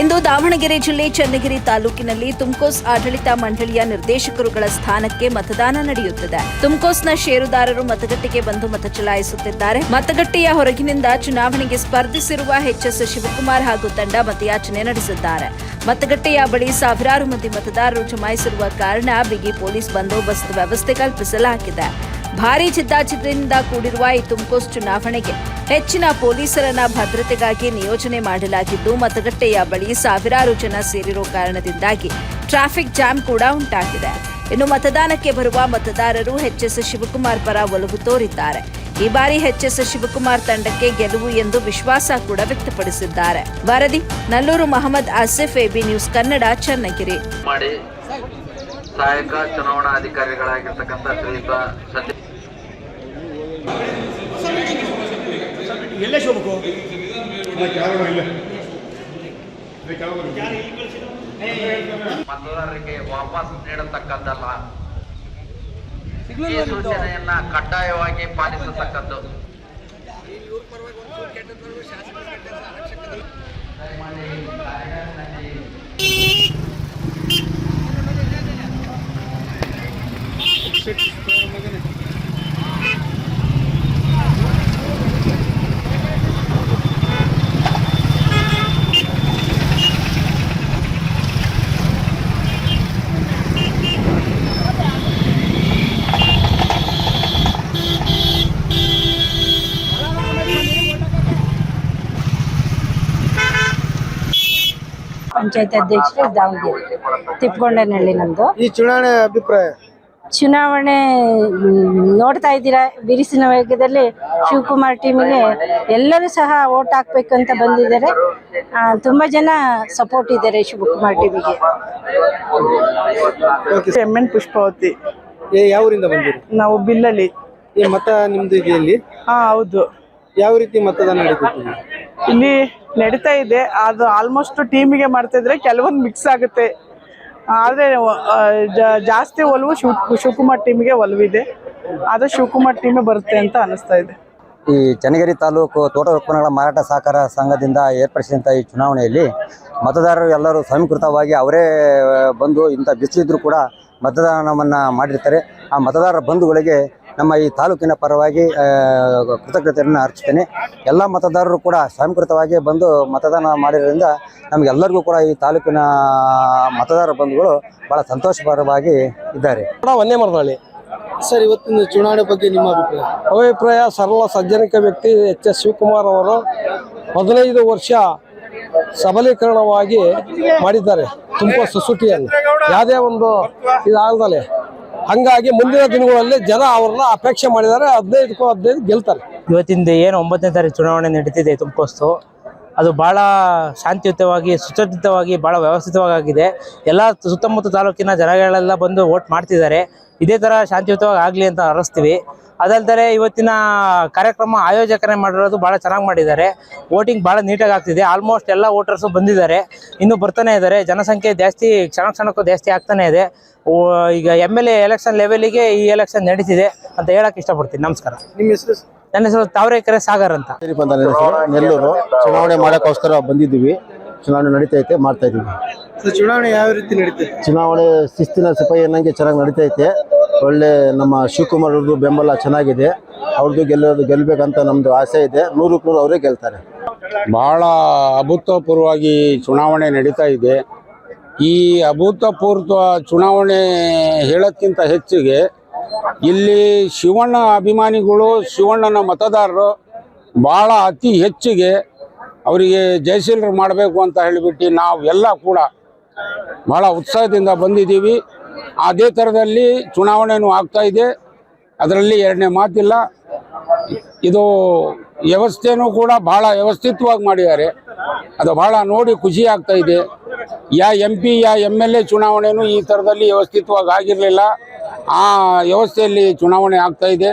ಇಂದು ದಾವಣಗೆರೆ ಜಿಲ್ಲೆ ಚನ್ನಗಿರಿ ತಾಲೂಕಿನಲ್ಲಿ ತುಮ್ಕೋಸ್ ಆಡಳಿತ ಮಂಡಳಿಯ ನಿರ್ದೇಶಕರುಗಳ ಸ್ಥಾನಕ್ಕೆ ಮತದಾನ ನಡೆಯುತ್ತಿದೆ. ತುಮ್ಕೋಸ್ನ ಷೇರುದಾರರು ಮತಗಟ್ಟೆಗೆ ಬಂದು ಮತ ಚಲಾಯಿಸುತ್ತಿದ್ದಾರೆ. ಮತಗಟ್ಟೆಯ ಹೊರಗಿನಿಂದ ಚುನಾವಣೆಗೆ ಸ್ಪರ್ಧಿಸಿರುವ ಎಚ್ಎಸ್ ಶಿವಕುಮಾರ್ ಹಾಗೂ ತಂಡ ಮತಯಾಚನೆ ನಡೆಸಿದ್ದಾರೆ. ಮತಗಟ್ಟೆಯ ಬಳಿ ಸಾವಿರಾರು ಮಂದಿ ಮತದಾರರು ಜಮಾಯಿಸಿರುವ ಕಾರಣ ಬಿಗಿ ಪೊಲೀಸ್ ಬಂದೋಬಸ್ತ್ ವ್ಯವಸ್ಥೆ ಕಲ್ಪಿಸಲಾಗಿದೆ. ಭಾರೀ ಜಿದ್ದಾಜಿದ್ದಿನಿಂದ ಕೂಡಿರುವ ಈ ತುಮಕೂಸ್ ಚುನಾವಣೆಗೆ ಹೆಚ್ಚಿನ ಪೊಲೀಸರನ್ನ ಭದ್ರತೆಗಾಗಿ ನಿಯೋಜನೆ ಮಾಡಲಾಗಿದ್ದು, ಮತಗಟ್ಟೆಯ ಬಳಿ ಸಾವಿರಾರು ಜನ ಸೇರಿರೋ ಕಾರಣದಿಂದಾಗಿ ಟ್ರಾಫಿಕ್ ಜಾಮ್ ಕೂಡ ಉಂಟಾಗಿದೆ. ಇನ್ನು ಮತದಾನಕ್ಕೆ ಬರುವ ಮತದಾರರು ಎಚ್ಎಸ್ ಶಿವಕುಮಾರ್ ಪರ ಒಲವು ತೋರಿದ್ದಾರೆ. ಈ ಬಾರಿ ಎಚ್ಎಸ್ ಶಿವಕುಮಾರ್ ತಂಡಕ್ಕೆ ಗೆಲುವು ಎಂದು ವಿಶ್ವಾಸ ಕೂಡ ವ್ಯಕ್ತಪಡಿಸಿದ್ದಾರೆ. ವರದಿ, Nallur Mohammed Asif, A B news Kannada, Channagiri. ಮಾಡಿ ಸಹಾಯಕ ಚುನಾವಣಾ ಎಲ್ಲೇ ಶೋಭಕು ಮತದಾರರಿಗೆ ವಾಪಸ್ ನೀಡತಕ್ಕದ್ದಲ್ಲ. ಈ ಸೂಚನೆಯನ್ನ ಕಡ್ಡಾಯವಾಗಿ ಪಾಲಿಸತಕ್ಕದ್ದು. ಪಂಚಾಯತ್ ಅಧ್ಯಕ್ಷರು ದಾವಣಗೆರೆ ತಿಪ್ಪಗೊಂಡನಹಳ್ಳಿ ನಮ್ದು. ಈ ಚುನಾವಣೆ ಅಭಿಪ್ರಾಯ? ಚುನಾವಣೆ ಮ್, ನೋಡ್ತಾ ಇದ್ದೀರಾ? ಬಿರಿಸಿನ ವೇಗದಲ್ಲಿ ಶಿವಕುಮಾರ್ ಟೀಮಿಗೆ ಎಲ್ಲರೂ ಸಹ ಓಟ್ ಹಾಕ್ಬೇಕು ಅಂತ ಬಂದಿದ್ದಾರೆ. ಆ, ತುಂಬಾ ಜನ ಸಪೋರ್ಟ್ ಇದ್ದಾರೆ ಶಿವಕುಮಾರ್ ಟೀಮಿಗೆ. M N Pushpavati. ಏ ಯಾವ ಊರಿಂದ ಬಂದಿರಿ? ನಾವು ಬಿಲ್ಲಲ್ಲಿ ಮತ ನಿಮ್ದು ಇದೆ ಇಲ್ಲಿ? ಹಾ ಹೌದು. ಯಾವ ರೀತಿ ಮತದಾನ ನಡೀತೈತಿ ಇಲ್ಲಿ? ನಡೀತಾ ಇದೆ. ಅದು ಆಲ್ಮೋಸ್ಟ್ ಟೀಮಿಗೆ ಮಾಡ್ತಾ ಇದ್ರೆ ಕೆಲವೊಂದು ಮಿಕ್ಸ್ ಆಗುತ್ತೆ. ಆದ್ರೆ ಜಾಸ್ತಿ ಒಲವು ಶಿವ, ಶಿವಕುಮಾರ್ ಟೀಮಿಗೆ ಒಲವಿದೆ ಅದು ಶಿವಕುಮಾರ್ ಟೀಮೇ ಬರುತ್ತೆ ಅಂತ ಅನಿಸ್ತಾ ಇದೆ. ಈ ಚನ್ನಗಿರಿ ತಾಲೂಕು ತೋಟ ಉತ್ಪನ್ನಗಳ ಮಾರಾಟ ಸಹಕಾರ ಸಂಘದಿಂದ ಏರ್ಪಡಿಸಿದಂಥ ಈ ಚುನಾವಣೆಯಲ್ಲಿ ಮತದಾರರು ಎಲ್ಲರೂ ಸ್ವಯಂಕೃತವಾಗಿ ಅವರೇ ಬಂದು ಇಂಥ ಬಿಸಿಲಿದ್ರು ಕೂಡ ಮತದಾನವನ್ನು ಮಾಡಿರ್ತಾರೆ. ಆ ಮತದಾರರ ಬಂಧುಗಳಿಗೆ ನಮ್ಮ ಈ ತಾಲೂಕಿನ ಪರವಾಗಿ ಕೃತಜ್ಞತೆಯನ್ನು ಅರ್ಪಿಸ್ತೇನೆ. ಎಲ್ಲ ಮತದಾರರು ಕೂಡ ಸ್ವಯಂಕೃತವಾಗಿ ಬಂದು ಮತದಾನ ಮಾಡಿರೋದ್ರಿಂದ ನಮಗೆಲ್ಲರಿಗೂ ಕೂಡ ಈ ತಾಲೂಕಿನ ಮತದಾರ ಬಂಧುಗಳು ಬಹಳ ಸಂತೋಷಕರವಾಗಿ ಇದ್ದಾರೆ. ಒಂದೇ ಮರದಳ್ಳಿ ಸರ್ ಇವತ್ತಿನ ಚುನಾವಣೆ ಬಗ್ಗೆ ನಿಮ್ಮ ಅಭಿಪ್ರಾಯ? ಅಭಿಪ್ರಾಯ ಸರಳ ಸಜ್ಜನಿಕ ವ್ಯಕ್ತಿ ಎಚ್ ಎಸ್ ಶಿವಕುಮಾರ್ ಅವರು ಹದಿನೈದು ವರ್ಷ ಸಬಲೀಕರಣವಾಗಿ ಮಾಡಿದ್ದಾರೆ. ತುಂಬ ಸುಸೂಟಿಯಲ್ಲಿ ಯಾವುದೇ ಒಂದು ಇದಾಗದಲೆ. ಹಂಗಾಗಿ ಮುಂದಿನ ದಿನಗಳಲ್ಲಿ ಜನ ಅವ್ರನ್ನ ಅಪೇಕ್ಷೆ ಮಾಡಿದ್ದಾರೆ ಹದಿನೈದಕ್ಕೂ ಹದಿನೈದು ಗೆಲ್ತಾರೆ. ಇವತ್ತಿಂದ ಏನು ಒಂಬತ್ತನೇ ತಾರೀಕು ಚುನಾವಣೆ ನಡೀತಿದೆ ತುಮಕೋಸ್ತು ಅದು ಭಾಳ ಶಾಂತಿಯುತವಾಗಿ, ಸುಸಜ್ಜಿತವಾಗಿ, ಭಾಳ ವ್ಯವಸ್ಥಿತವಾಗಿ ಆಗಿದೆ ಎಲ್ಲ ಸುತ್ತಮುತ್ತ ತಾಲೂಕಿನ ಜನಗಳೆಲ್ಲ ಬಂದು ವೋಟ್ ಮಾಡ್ತಿದ್ದಾರೆ. ಇದೇ ಥರ ಶಾಂತಿಯುತವಾಗಿ ಆಗಲಿ ಅಂತ ಹರಸ್ತೀವಿ ಅದಲ್ದರೆ ಇವತ್ತಿನ ಕಾರ್ಯಕ್ರಮ ಆಯೋಜಕರೇ ಮಾಡಿರೋದು ಭಾಳ ಚೆನ್ನಾಗಿ ಮಾಡಿದ್ದಾರೆ. ವೋಟಿಂಗ್ ಭಾಳ ನೀಟಾಗಿ ಆಗ್ತಿದೆ ಆಲ್ಮೋಸ್ಟ್ ಎಲ್ಲ ವೋಟರ್ಸು ಬಂದಿದ್ದಾರೆ. ಇನ್ನೂ ಬರ್ತಾನೆ ಇದ್ದಾರೆ. ಜನಸಂಖ್ಯೆ ಜಾಸ್ತಿ ಕ್ಷಣ ಕ್ಷಣಕ್ಕೂ ಜಾಸ್ತಿ ಆಗ್ತಾನೆ ಇದೆ. ಓ- ಈಗ ಎಂ ಎಲ್ ಎ ಎಲೆಕ್ಷನ್ ಲೆವೆಲಿಗೆ ಈ ಎಲೆಕ್ಷನ್ ನಡೀತಿದೆ ಅಂತ ಹೇಳಕ್ಕೆ ಇಷ್ಟಪಡ್ತೀನಿ. ನಮಸ್ಕಾರ. ನಿಮ್ಮ ಹೆಸರು ನನ್ನ ಹೆಸರು ತಾವರೆಕೆರೆ ಸಾಗರ್ ಅಂತ. ನೆಲ್ಲೂರು. ಚುನಾವಣೆ ಮಾಡೋಕ್ಕೋಸ್ಕರ ಬಂದಿದ್ದೀವಿ. ಚುನಾವಣೆ ನಡೀತೈತೆ ಮಾಡ್ತಾ ಇದ್ದೀವಿ. ಸರ್ ಚುನಾವಣೆ ಯಾವ ರೀತಿ ನಡೀತೈತೆ? ಚುನಾವಣೆ ಶಿಸ್ತಿನ ಸಿಪಾಯಿ ಅನ್ನಂಗೆ ಚೆನ್ನಾಗಿ ನಡೀತೈತೆ ಒಳ್ಳೆ ನಮ್ಮ ಶಿವಕುಮಾರ್ ಅವ್ರದ್ದು ಬೆಂಬಲ ಚೆನ್ನಾಗಿದೆ. ಅವ್ರದ್ದು ಗೆಲ್ಲೋದು ಗೆಲ್ಲಬೇಕಂತ ನಮ್ಮದು ಆಸೆ ಇದೆ. ನೂರಕ್ಕೆ ನೂರು ಅವರೇ ಗೆಲ್ತಾರೆ. ಬಹಳ ಅಭೂತಪೂರ್ವವಾಗಿ ಚುನಾವಣೆ ನಡೀತಾ ಇದೆ. ಈ ಅಭೂತಪೂರ್ವ ಚುನಾವಣೆ ಹೇಳೋಕ್ಕಿಂತ ಹೆಚ್ಚಿಗೆ ಇಲ್ಲಿ ಶಿವಣ್ಣ ಅಭಿಮಾನಿಗಳು, ಶಿವಣ್ಣನ ಮತದಾರರು ಭಾಳ ಅತಿ ಹೆಚ್ಚಿಗೆ ಅವರಿಗೆ ಜಯಶೀಲರು ಮಾಡಬೇಕು ಅಂತ ಹೇಳಿಬಿಟ್ಟು ನಾವೆಲ್ಲ ಕೂಡ ಭಾಳ ಉತ್ಸಾಹದಿಂದ ಬಂದಿದ್ದೀವಿ. ಅದೇ ಥರದಲ್ಲಿ ಚುನಾವಣೆಯೂ ಆಗ್ತಾ ಇದೆ. ಅದರಲ್ಲಿ ಎರಡನೇ ಮಾತಿಲ್ಲ. ಇದು ವ್ಯವಸ್ಥೆನೂ ಕೂಡ ಭಾಳ ವ್ಯವಸ್ಥಿತವಾಗಿ ಮಾಡಿದ್ದಾರೆ. ಅದು ಭಾಳ ನೋಡಿ ಖುಷಿ ಆಗ್ತಾ ಇದೆ. ಯಾ ಎಂ ಪಿ ಯಾ ಎಂ ಎಲ್ ಎ ಚುನಾವಣೆನೂ ಈ ಥರದಲ್ಲಿ ವ್ಯವಸ್ಥಿತವಾಗಿ ಆಗಿರಲಿಲ್ಲ. ಆ ವ್ಯವಸ್ಥೆಯಲ್ಲಿ ಚುನಾವಣೆ ಆಗ್ತಾ ಇದೆ.